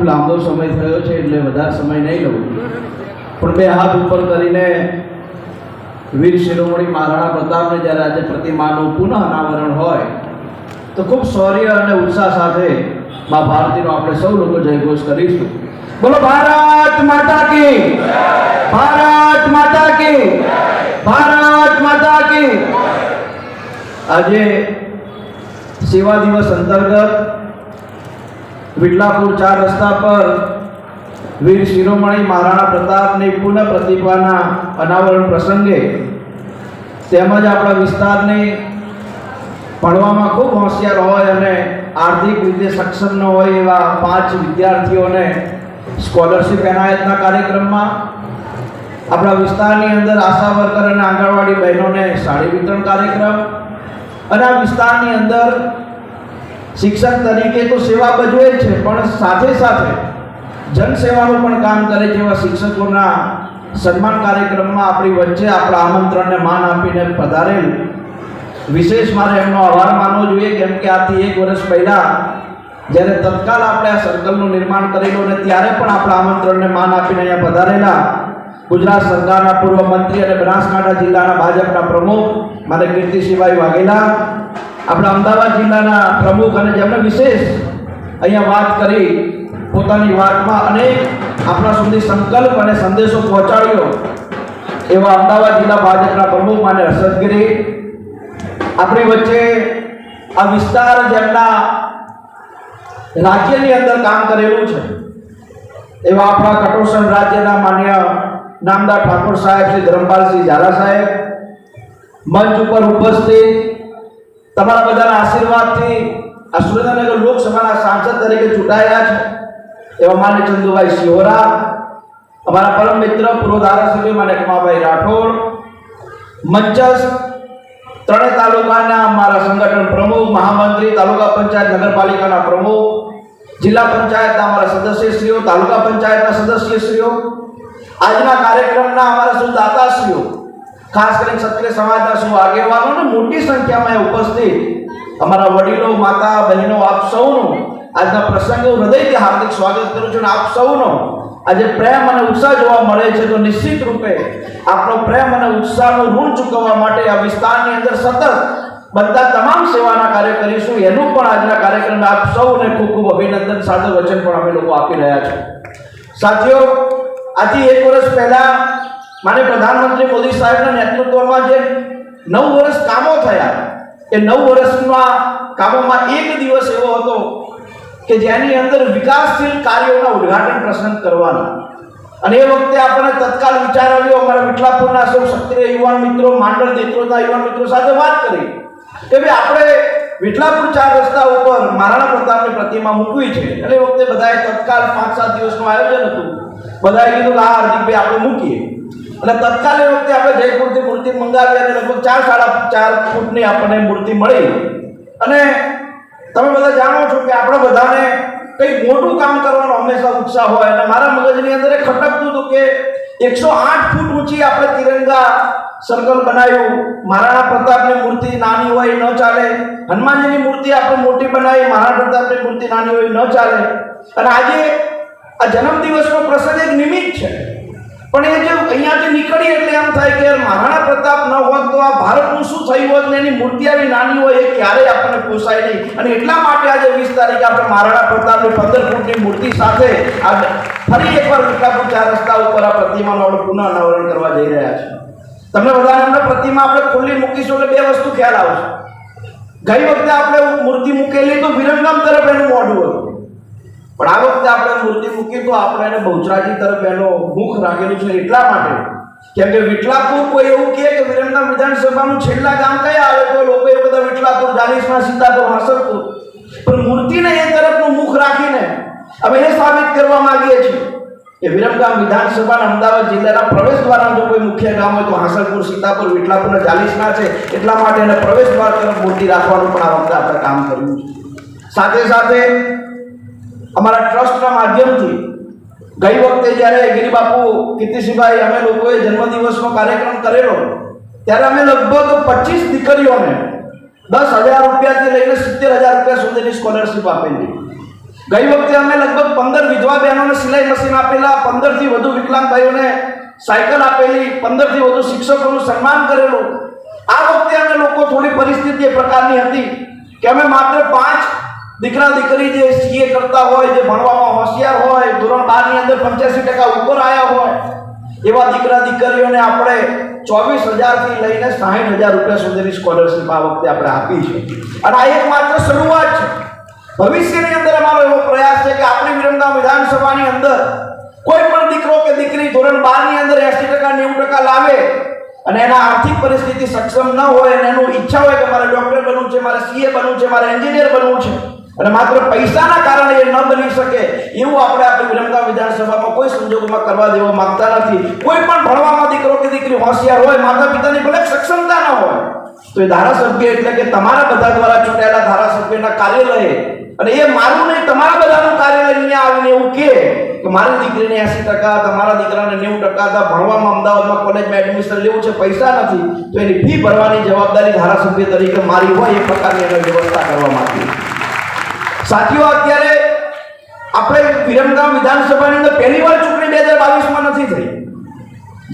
ખૂબ લાંબો સમય થયો છે એટલે વધારે સમય નહીં લઉં. પણ બે હાથ ઉપર કરીને વીર શિરોમણી મહારાણા પ્રતાપને જ્યારે આજે પ્રતિમાનું પુનઃ અનાવરણ હોય, તો ખૂબ શૌર્ય અને ઉત્સાહ સાથે મા ભારતીનો આપણે સૌ લોકો જયઘોષ કરીશું. બોલો, ભારત માતા કી ભારત માતા કી ભારત માતા કી આજે સેવા દિવસ અંતર્ગત વિટલાપુર ચાર રસ્તા પર વીર શિરોમણી મહારાણા પ્રતાપની પુનઃ પ્રતિભાના અનાવરણ પ્રસંગે તેમજ આપણા વિસ્તારની ભણવામાં ખૂબ હોશિયાર હોય અને આર્થિક રીતે સક્ષમ ન હોય એવા પાંચ વિદ્યાર્થીઓને સ્કોલરશિપ એનાયતના કાર્યક્રમમાં આપણા વિસ્તારની અંદર આશા વર્કર અને આંગણવાડી બહેનોને સાડી વિતરણ કાર્યક્રમ અને આ વિસ્તારની અંદર શિક્ષક તરીકે તો સેવા ભજવે છે, પણ સાથે સાથે જનસેવાનું પણ કામ કરે જેવા શિક્ષકોના સન્માન કાર્યક્રમમાં આપણી વચ્ચે આપણા આમંત્રણને માન આપીને પધારેલ. વિશેષ મારે એમનો આભાર માનવો જોઈએ, કેમ કે આથી એક વર્ષ પહેલાં જ્યારે તત્કાલ આપણે આ સર્કલનું નિર્માણ કરેલું અને ત્યારે પણ આપણા આમંત્રણને માન આપીને અહીંયા પધારેલા ગુજરાત સરકારના પૂર્વ મંત્રી અને બનાસકાંઠા જિલ્લાના ભાજપના પ્રમુખ મારે કીર્તિસિંહભાઈ વાઘેલા આપણા અમદાવાદ જિલ્લાના પ્રમુખ અને જેમણે વિશેષ અહીંયા વાત કરી, પોતાની વાતમાં અનેક આપણા સુધી સંકલ્પ અને સંદેશો પહોંચાડ્યો. એવા અમદાવાદ જિલ્લા ભાજપના પ્રમુખ માને હર્ષદગીરી આપણી વચ્ચે આ વિસ્તાર જેમના રાજ્યની અંદર કામ કરેલું છે, એવા આપણા કટોસણ રાજ્યના માન્ય નામદાર ઠાકોર સાહેબ શ્રી ધરમપાલસિંહ ઝાલા સાહેબ, મંચ ઉપર ઉપસ્થિત તમારા બધાના આશીર્વાદથી આ સુરેન્દ્રનગર લોકસભાના સાંસદ તરીકે ચૂંટાયા છે. એવા માન્ય ચંદુભાઈ સિહોરા અમારા પરમ મિત્ર પૂર્વ ધારાસભ્ય માન્ય કમાભાઈ રાઠોડ મંચસ ત્રણેય તાલુકાના અમારા સંગઠન પ્રમુખ, મહામંત્રી, તાલુકા પંચાયત નગરપાલિકાના પ્રમુખ, જિલ્લા પંચાયતના અમારા સદસ્યશ્રીઓ, તાલુકા પંચાયતના સદસ્યશ્રીઓ, આજના કાર્યક્રમના અમારા શું દાતાશ્રીઓ ખાસ કરીને ક્ષત્રિય સમાજના શું આગેવાનો ને મોટી સંખ્યામાં ઉપસ્થિત. અમારા વડીલો, માતા, બહેનો, આપ સૌનું આજના પ્રસંગે હું હૃદયથી હાર્દિક સ્વાગત કરું છું અને આપ સૌનો આજે પ્રેમ અને ઉત્સાહ જોવા મળે છે તો નિશ્ચિત રૂપે આપણો પ્રેમ અને ઉત્સાહનું ઋણ ચૂકવવા માટે આ વિસ્તારની અંદર સતત બધા તમામ સેવાના કાર્ય કરીશું. એનું પણ આજના કાર્યક્રમે આપ સૌને ખૂબ ખૂબ અભિનંદન. સાથે વચન પણ અમે લોકો આપી રહ્યા છે સાથીઓ આથી એક વર્ષ પહેલા માને પ્રધાનમંત્રી મોદી સાહેબના નેતૃત્વમાં જે નવ વર્ષ કામો થયા, એ નવ વર્ષના કામોમાં એક દિવસ એવો હતો કે જેની અંદર વિકાસશીલ કાર્યોના ઉદ્ઘાટન પ્રસંગ કરવાના. અને એ વખતે આપણે તત્કાલ વિચાર આવ્યો અમારા વિઠલાપુરના સૌ સક્રિય યુવાન મિત્રો માંડળ નેત્રોના યુવાન મિત્રો સાથે વાત કરી કે ભાઈ આપણે વિઠલાપુર ચાર રસ્તા ઉપર મહારાણા પ્રતાપની પ્રતિમા મૂકવી છે. અને એ વખતે બધાએ તત્કાલ પાંચ સાત દિવસનું આયોજન હતું. બધાએ કીધું કે હા હાર્દિકભાઈ આપણે મૂકીએ. અને તત્કાલીન વખતે આપણે જયપુરથી મૂર્તિ મંગાવી અને લગભગ ચાર સાડા ચાર ફૂટની આપણને મૂર્તિ મળી. અને તમે બધા જાણો છો કે આપણે બધાને કંઈક મોટું કામ કરવાનો હંમેશા ઉત્સાહ હોય અને મારા મગજની અંદર એ ખટકતું હતું કે એકસો આઠ ફૂટ ઊંચી આપણે તિરંગા સર્કલ બનાવ્યું. મહારાણા પ્રતાપની મૂર્તિ નાની હોય ન ચાલે. હનુમાનજીની મૂર્તિ આપણે મોટી બનાવી. મહારાણા પ્રતાપની મૂર્તિ નાની હોય ન ચાલે. અને આજે આ જન્મદિવસનો પ્રસંગ એક નિમિત્ત છે. પણ એ જે અહીંયાથી નીકળી એટલે એમ થાય કે મહારાણા પ્રતાપ ન હોત તો આ ભારતનું શું થયું હોત ને એની મૂર્તિ આવી નાની હોય એ ક્યારેય આપણને પોસાય નહીં. અને એટલા માટે આજે વીસ તારીખે આપણે મહારાણા પ્રતાપની પંદર ફૂટની મૂર્તિ સાથે આ ફરી એકવાર વિઠલાપુર ચાર રસ્તા ઉપર આ પ્રતિમાનું આપણે પુનઃ અનાવરણ કરવા જઈ રહ્યા છીએ. તમને બધાને અમને પ્રતિમા આપણે ખુલ્લી મૂકીશું એટલે બે વસ્તુ ખ્યાલ આવશે. ગઈ વખતે આપણે મૂર્તિ મૂકેલી તો વિરંગમ તરફ એનું મોઢું હતું. પણ આ વખતે આપણે મૂર્તિ મૂકી તો આપણે એને બહુચરાજી તરફ એનો મુખ રાખેલું છે એટલા માટે. કેમ કે વિઠલાપુર કોઈ એવું કહે કે વિરમગામ વિધાનસભાનું છેલ્લા ગામ કયા આવે તો લોકો એ બધા વિઠલાપુર જાલીસમાં સીતાપુર હાસલપુર પણ મૂર્તિને એ તરફનું મુખ રાખીને અમે એ સાબિત કરવા માંગીએ છીએ કે વિરમગામ વિધાનસભાના અમદાવાદ જિલ્લાના પ્રવેશ દ્વારા જો કોઈ મુખ્ય ગામ હોય તો હાસલપુર સીતાપુર વિઠલાપુર અને ચાલીસના છે એટલા માટે એને પ્રવેશ દ્વાર તરફ મૂર્તિ રાખવાનું પણ આ વખતે આપણે કામ કર્યું છે. સાથે સાથે અમારા ટ્રસ્ટના માધ્યમથી ગઈ વખતે જ્યારે ગિરિબાપુ કીર્તિસિંહભાઈ અમે લોકોએ જન્મદિવસનો કાર્યક્રમ કરેલો, ત્યારે અમે લગભગ પચીસ દીકરીઓને દસ હજાર રૂપિયાથી લઈને સિત્તેર હજાર રૂપિયા સુધીની સ્કોલરશિપ આપેલી. ગઈ વખતે અમે લગભગ પંદર વિધવા બહેનોને સિલાઈ મશીન આપેલા, પંદરથી વધુ વિકલાંગ ભાઈઓને સાયકલ આપેલી, પંદરથી વધુ શિક્ષકોનું સન્માન કરેલું. આ વખતે અમે લોકો થોડી પરિસ્થિતિ એ પ્રકારની હતી કે અમે માત્ર પાંચ દીકરા દીકરી જે સીએ કરતા હોય, જે ભણવામાં હોશિયાર હોય, ધોરણ બારની અંદર પંચ્યાસી ટકા ઉપર આવ્યા હોય, એવા દીકરા દીકરીઓને આપણે ચોવીસ હજારથી લઈને સાહીઠ હજાર રૂપિયા સુધીની સ્કોલરશીપ આ વખતે આપણે આપી છે. અને આ એક માત્ર શરૂઆત છે. ભવિષ્યની અંદર અમારો એવો પ્રયાસ છે કે આપણી વિરમગામ વિધાનસભાની અંદર કોઈ પણ દીકરો કે દીકરી ધોરણ બારની અંદર એસી ટકા, નેવું ટકા લાવે અને એના આર્થિક પરિસ્થિતિ સક્ષમ ન હોય અને એનું ઈચ્છા હોય કે મારે ડોક્ટર બનવું છે, મારે સીએ બનવું છે, મારે એન્જિનિયર બનવું છે અને માત્ર પૈસાના કારણે એ ન બની શકે, એવું આપણે આપણી વિરમગામ વિધાનસભામાં કોઈ સંજોગોમાં કરવા દેવા માંગતા નથી. કોઈ પણ ભણવામાં દીકરો કે દીકરી હોશિયાર હોય માતા પિતાની ભલે સક્ષમતા ન હોય, તો એ ધારાસભ્ય એટલે કે તમારા બધા દ્વારા ચૂંટાયેલા ધારાસભ્યના કાર્યાલયે, અને એ મારું નહીં, તમારા બધાનું કાર્યાલય અહીંયા આવીને એવું કે મારી દીકરીને એસી ટકા, તમારા દીકરાને નેવું ટકા ભણવામાં અમદાવાદમાં કોલેજમાં એડમિશન લેવું છે, પૈસા નથી. તો એની ફી ભરવાની જવાબદારી ધારાસભ્ય તરીકે મારી હોય, એ પ્રકારની એને વ્યવસ્થા કરવા માંગીએ સાથીઓ, અત્યારે આપણે વિરમગામ વિધાનસભાની અંદર પહેલી વાર ચૂંટણી બે હજાર બાવીસમાં નથી થઈ.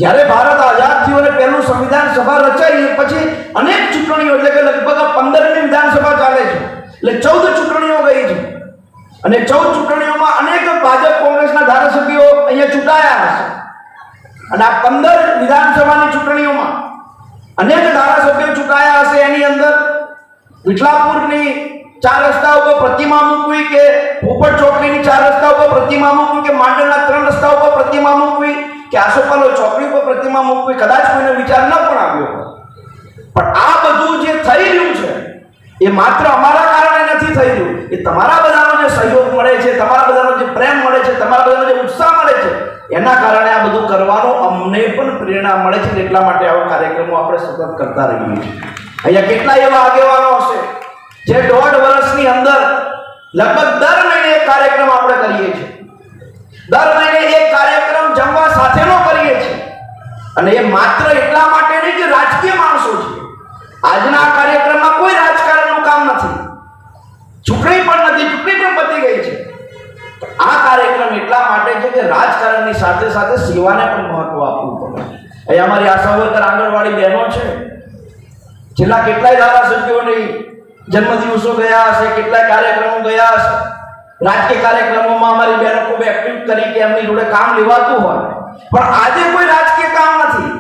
જ્યારે ભારત આઝાદ થયું અને પહેલું સંવિધાન સભા રચાઈ પછી અનેક ચૂંટણીઓ, એટલે કે લગભગ પંદરમી વિધાનસભા ચાલે છે. એટલે ચૌદ ચૂંટણીઓ ગઈ છે. અને ચૌદ ચૂંટણીઓમાં અનેક ભાજપ કોંગ્રેસના ધારાસભ્યો અહીંયા ચૂંટાયા હશે. અને આ પંદર વિધાનસભાની ચૂંટણીઓમાં અનેક ધારાસભ્યો ચૂંટાયા હશે એની અંદર. વિઠલાપુરની ચાર રસ્તા ઉપર પ્રતિમા મૂકવી કે પોપટ ચોકડીની ચાર રસ્તા ઉપર પ્રતિમા મૂકવી કે માંડલના ત્રણ રસ્તા ઉપર પ્રતિમા મૂકવી કે આસોપાલો ચોકડી ઉપર પ્રતિમા મૂકવી, કદાચ કોઈને વિચાર ન પણ આવ્યો પણ આ બધું જે થઈ રહ્યું છે, એ માત્ર અમારા કારણે નથી થઈ રહ્યું. એ તમારા બધાનો જે સહયોગ મળે છે, તમારા બધાનો જે પ્રેમ મળે છે, તમારા બધાનો જે ઉત્સાહ મળે છે, એના કારણે આ બધું કરવાનો અમને પણ પ્રેરણા મળે છે એટલા માટે આવા કાર્યક્રમો આપણે સતત કરતા રહીએ છીએ. અહીંયા કેટલા એવા આગેવાનો જે દોઢ વર્ષની અંદર લગભગ દર મહિને એક કાર્યક્રમ આપણે કરીએ છીએ. દર મહિને એક કાર્યક્રમ જમવા સાથેનો કરીએ છીએ. અને એ માત્ર એટલા માટે નહીં કે રાજકીય માણસો છે આજના આ કાર્યક્રમમાં કોઈ રાજકારણનું કામ નથી. ચૂંટણી પણ નથી, ચૂંટણી પણ પતી ગઈ છે. આ કાર્યક્રમ એટલા માટે છે કે રાજકારણની સાથે સાથે સેવાને પણ મહત્વ આપવું પડે. અહીંયા અમારી આશા વર્કર આંગણવાડી બહેનો છે. છેલ્લા કેટલાય ધારાસભ્યોની જન્મદિવસો ગયા હશે કેટલાય કાર્યક્રમો ગયા હશે. રાજકીય કાર્યક્રમોમાં અમારી બહેનો ખૂબ એક્ટિવ તરીકે એમની જોડે કામ લેવાતું હોય. પણ આજે કોઈ રાજકીય કામ નથી.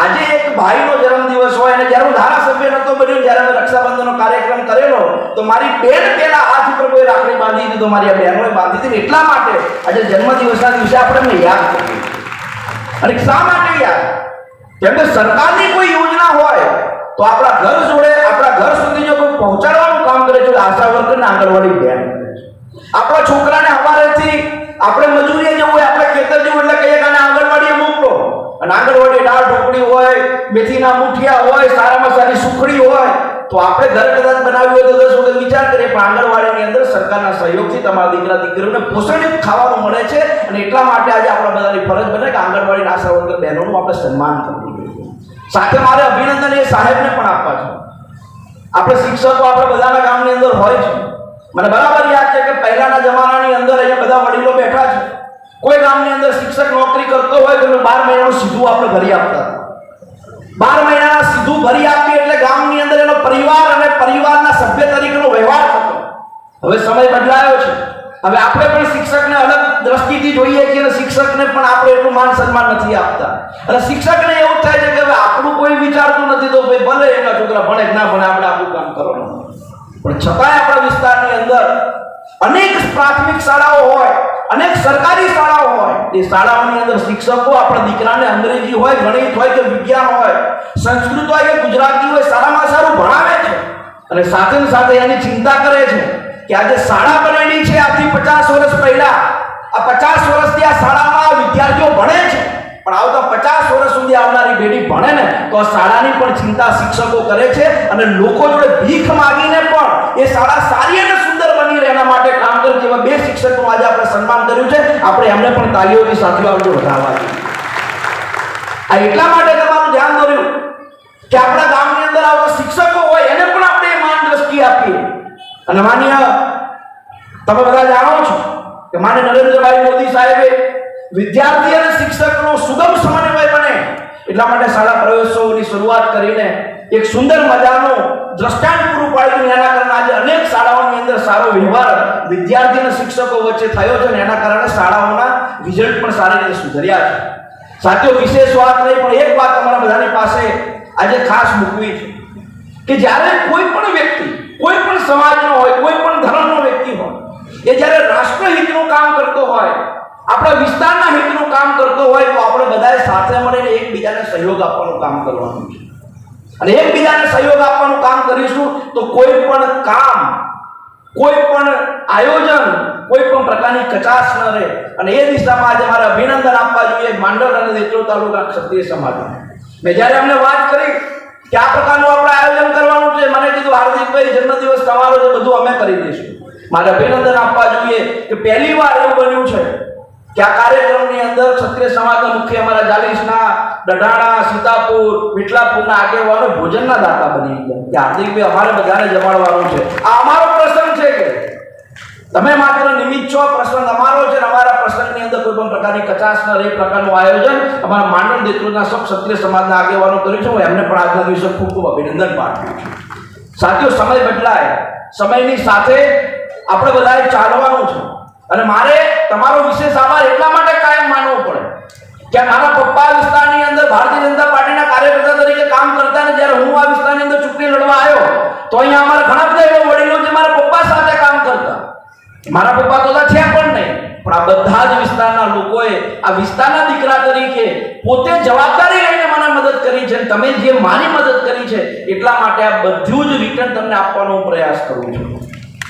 આજે એક ભાઈનો જન્મદિવસ હોય અને જ્યારે હું ધારાસભ્ય નતો બન્યો, જ્યારે મેં રક્ષાબંધનનો કાર્યક્રમ કરેલો, તો મારી બેન પહેલા હાથ ઉપર કોઈ રાખડી બાંધી દીધો મારી આ બહેનોએ બાંધી દીધી. એટલા માટે આજે જન્મદિવસના દિવસે આપણે એમને યાદ કરીએ. અને શા માટે યાદ? કેમ કે સરકારની કોઈ યોજના હોય, તો આપણા ઘર જોડે, આપણા ઘર સુધી જો પહોંચાડવાનું કામ કરે છે આશા વર્કર ને આંગણવાડી બેન આપણા છોકરાને અમારેથી આપણે મજૂરીએ જવું હોય, આપણે ખેતર જવું એટલે કહીએ કે આંગણવાડીએ મોકલો. અને આંગણવાડી દાળ ઢોકળી હોય, મેથીના મુઠિયા હોય સારામાં સારી સુખડી હોય, તો આપણે ઘર કદાચ બનાવ્યું હોય તો દસ વખત વિચાર કરીએ, પણ આંગણવાડીની અંદર સરકારના સહયોગથી તમારા દીકરા, દીકરીઓને પોષણયુક્ત ખાવાનું મળે છે અને એટલા માટે આજે આપણા બધાની ફરજ બને કે આંગણવાડીના આશા વર્કર બહેનોનું આપણે સન્માન કરવું જોઈએ. સાથે મારે અભિનંદન એ સાહેબને પણ આપવા છે. આપણે શિક્ષકો આપણે બધાના ગામની અંદર હોય છે. મને બરાબર યાદ છે કે પહેલાના જમાનાની અંદર અહીંયા બધા વડીલો બેઠા છે. કોઈ ગામની અંદર શિક્ષક નોકરી કરતો હોય તો બાર મહિનાનું સીધું આપણે ભરી આપતા. બાર મહિનાના સીધું ભરી આપીએ એટલે ગામની અંદર એનો પરિવાર અને પરિવારના સભ્ય તરીકેનો વ્યવહાર થતો. હવે સમય બદલાયો છે. હવે આપણે પણ શિક્ષકને અલગ દ્રષ્ટિથી જોઈએ છીએ અને શિક્ષકને પણ આપણે એટલું માન સન્માન નથી આપતા. અને શિક્ષકને એવું થાય છે કે હવે આપણું કોઈ વિચારતું નથી તો ભાઈ ભલે એમના છોકરા ભણે ના ભણે આપણે આપણું કામ કરો પણ છતાંય આપણા વિસ્તારની અંદર અનેક પ્રાથમિક શાળાઓ હોય, અનેક સરકારી શાળાઓ હોય, એ શાળાઓની અંદર શિક્ષકો આપણા દીકરાને અંગ્રેજી હોય, ગણિત હોય કે વિજ્ઞાન હોય, સંસ્કૃત હોય કે ગુજરાતી હોય સારામાં સારું ભણાવે છે. અને સાથે સાથે એની ચિંતા કરે છે. કે આજે શાળા બનેલી છે આજથી પચાસ વર્ષ પહેલા. આ પચાસ વર્ષથી આ શાળામાં વિદ્યાર્થીઓ ભણે છે. પણ આવતા પચાસ વર્ષ સુધી આવનારી પેઢી ભણે ને, તો આ શાળાની પણ ચિંતા શિક્ષકો કરે છે અને લોકો જોડે ભીખ માગીને પણ એ શાળા સારી અને સુંદર બની રહે એના માટે કામ કરે જેવા બે શિક્ષકનું આજે આપણે સન્માન કર્યું છે. આપણે એમને પણ તાલીઓની સાથે આપણે વધારવા જોઈએ. આ એટલા માટે તમારું ધ્યાન દોર્યું કે આપણા ગામની અંદર આવતા શિક્ષકો હોય, એને પણ આપણે એ માન દ્રષ્ટિ આપીએ અને માન્ય તમે બધા જાણો છો કે માને નરેન્દ્રભાઈ મોદી સાહેબે વિદ્યાર્થી અને શિક્ષકનો સુગમ સમન્વય બને એટલા માટે શાળા પ્રવેશોની શરૂઆત કરીને એક સુંદર મજાનું દ્રષ્ટાંત પૂરું પાડ્યું એના કારણે આજે અનેક શાળાઓની અંદર સારો વ્યવહાર વિદ્યાર્થી અને શિક્ષકો વચ્ચે થયો છે અને એના કારણે શાળાઓના રિઝલ્ટ પણ સારી રીતે સુધર્યા છે. સાથીઓ, વિશેષ વાત નહીં, પણ એક વાત તમારા બધાની પાસે આજે ખાસ મૂકવી છે કે જ્યારે કોઈ પણ વ્યક્તિ કોઈ પણ સમાજનો હોય, કોઈ પણ ધર્મનો વ્યક્તિ હોય, એ જ્યારે રાષ્ટ્રહિતનું કામ કરતો હોય, આપણા વિસ્તારના હિતનું કામ કરતો હોય, તો આપણે બધાએ સાથે મળીને એકબીજાને સહયોગ આપવાનું કામ કરવાનું છે. અને એકબીજાને સહયોગ આપવાનું કામ કરીશું તો કોઈ પણ કામ, કોઈ પણ આયોજન, કોઈ પણ પ્રકારની કચાશ ન રહે. અને એ દિશામાં આજે મારે અભિનંદન આપવા જોઈએ માંડલ અને દેત્રો તાલુકા ક્ષત્રિય સમાજ મેં જ્યારે અમને વાત કરી કે આ પ્રકારનું આપણે આયોજન તમારો છે બધું અમે કરી દઈશું. મારે અભિનંદન આપવા જોઈએ કે પહેલી વાર એવું બન્યું છે કે આ કાર્યક્રમની અંદર ક્ષત્રિય સમાજના મુખ્ય અમારા જાલીસના ડઢાણા સીતાપુર વિટલાપુરના આગેવાનો ભોજનના દાતા બની ગયા. કે હાર્દિકભાઈ અમારે બધાને જમાડવાનું છે. આ અમારો પ્રસંગ છે કે તમે માત્ર નિમિત્ત છો, પ્રસંગ અમારો છે અમારા પ્રસંગની અંદર કોઈ પણ પ્રકારની કચાશ ન રહે પ્રકારનું આયોજન અમારા માંડવ દેત્રોના સબ ક્ષત્રિય સમાજના આગેવાનો કર્યું છે. હું એમને પણ આજના દિવસે ખૂબ ખૂબ અભિનંદન પાઠવું છું. સાથીઓ, સમય બદલાય. સમયની સાથે આપણે બધાએ ચાલવાનું છે. અને મારે તમારો વિશેષ આભાર એટલા માટે કાયમ માનવો પડે કે મારા પપ્પા વિસ્તારની અંદર, ભારતીય જનતા પાર્ટીના કાર્યકર્તા તરીકે કામ કરતા ને જ્યારે હું આ વિસ્તારની અંદર ચૂંટણી લડવા આવ્યો, તો અહીંયા અમારા ઘણા બધા એવા વડીલો જે મારા પપ્પા સાથે કામ કરતા. મારા પપ્પા તો છે પણ નહીં, પણ આ બધા જ વિસ્તારના લોકોએ, આ વિસ્તારના દીકરા તરીકે પોતે જવાબદારી મદદ કરી છે તમે જે મારી મદદ કરી છે, એટલા માટે આ બધું જ રિટર્ન તમને આપવાનો પ્રયાસ કરું છું.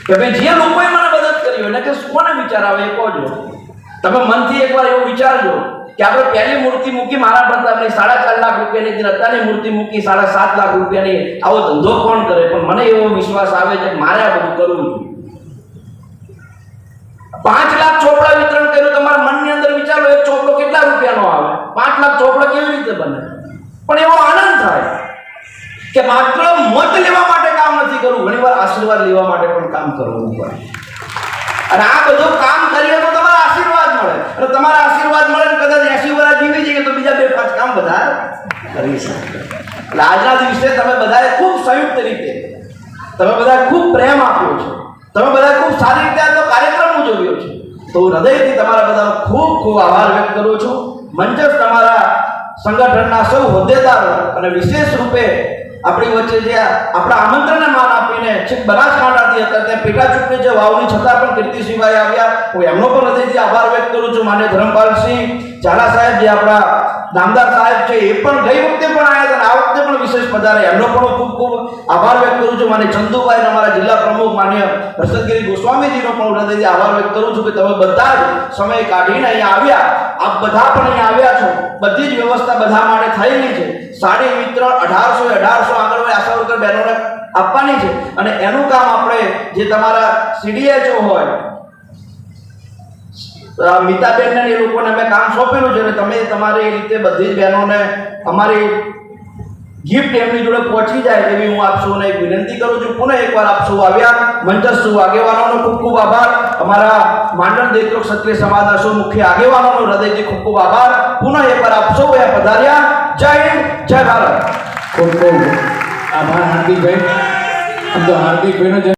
કે ભાઈ જે લોકોએ મને મદદ કરી હોય કે કોને વિચાર આવે, એ કહો તમે મનથી એકવાર એવું વિચારજો કે આપણે પહેલી મૂર્તિ મૂકી મારા પ્રતાપની સાડા ચાર લાખ રૂપિયાની અત્યારની મૂર્તિ મૂકી સાડા સાત લાખ રૂપિયાની. આવો ધંધો કોણ કરે? પણ મને એવો વિશ્વાસ આવે છે મારે આ બધું કરવું પાંચ લાખ ચોપડા વિતરણ કર્યું, તમારા મનની અંદર વિચારો, એક ચોપડો કેટલા રૂપિયાનો આવે? પાંચ લાખ ચોપડા કેવી રીતે બને? પણ એવો આનંદ થાય કે માત્ર મત લેવા માટે કામ નથી કરવું ઘણીવાર આશીર્વાદ લેવા માટે પણ કામ કરવું પડે. અને આ બધું કામ કરીએ તો તમારા આશીર્વાદ મળે. અને તમારા આશીર્વાદ મળે ને કદાચ એસી વર્ષ જીવી જઈએ તો બીજા બે પાંચ કામ બધા કરી શકે એટલે આજના દિવસે તમે બધાએ ખૂબ સંયુક્ત રીતે, તમે બધાએ ખૂબ પ્રેમ આપ્યો છે. તમે બધા ખૂબ સારી રીતે આજનો કાર્યક્રમ ઉજવ્યો છે. તો હૃદયથી તમારા બધાનો ખૂબ ખૂબ આભાર વ્યક્ત કરું છું. મંચસ તમારા સંગઠનના સૌ હોદ્દેદારો અને વિશેષ રૂપે આપણી વચ્ચે જે આપણા આમંત્રણને માન આપીને છેક બનાસકાંઠાથી હતા ત્યાં પેટા ચૂંટણી જે વાવની છતાં પણ કીર્તિસિંહભાઈ આવ્યા, હું એમનો પણ હૃદયથી આભાર વ્યક્ત કરું છું. માન્ય ધરમપાલસિંહ ઝાલા સાહેબ જે આપણા નામદાર સાહેબ છે, એ પણ ગઈ વખતે પણ આવ્યા હતા આ વખતે પણ વિશેષ પધારે. એમનો પણ ખૂબ ખૂબ આભાર વ્યક્ત કરું છું. મારે ચંદુભાઈ અમારા જિલ્લા પ્રમુખ માન્ય હર્ષદગીરી ગોસ્વામીજીનો પણ હૃદયથી આભાર વ્યક્ત કરું છું કે તમે બધા જ સમય કાઢીને અહીંયા આવ્યા. આપ બધા પણ અહીંયા આવ્યા છો. બધી જ વ્યવસ્થા બધા માટે થયેલી છે. સાડી વિતરણ અઢારસો અઢારસો આંગણવાડી આશા વર્કર બહેનોને આપવાની છે. અને એનું કામ આપણે જે તમારા સીડીએચઓ હોય મીતાબેનને એ લોકોને અમે કામ સોંપેલું છે અને તમે તમારી રીતે બધી જ બહેનોને અમારી ગિફ્ટ એમની જોડે પહોંચી જાય એવી હું આપ સૌને એક વિનંતી કરું છું. પુનઃ એકવાર આપ સૌ આવ્યા. મંચસ્થ આગેવાનોનો ખૂબ ખૂબ આભાર. અમારા માંડલ દેત્રો ક્ષત્રિય સમાજના સૌ મુખ્ય આગેવાનોનો હૃદયથી ખૂબ ખૂબ આભાર. પુનઃ એકવાર આપ સૌ અહીંયા પધાર્યા. જય હિન્દ, જય ભારત. ખૂબ ખૂબ આભાર હાર્દિકભાઈ. આમ હાર્દિકભાઈનો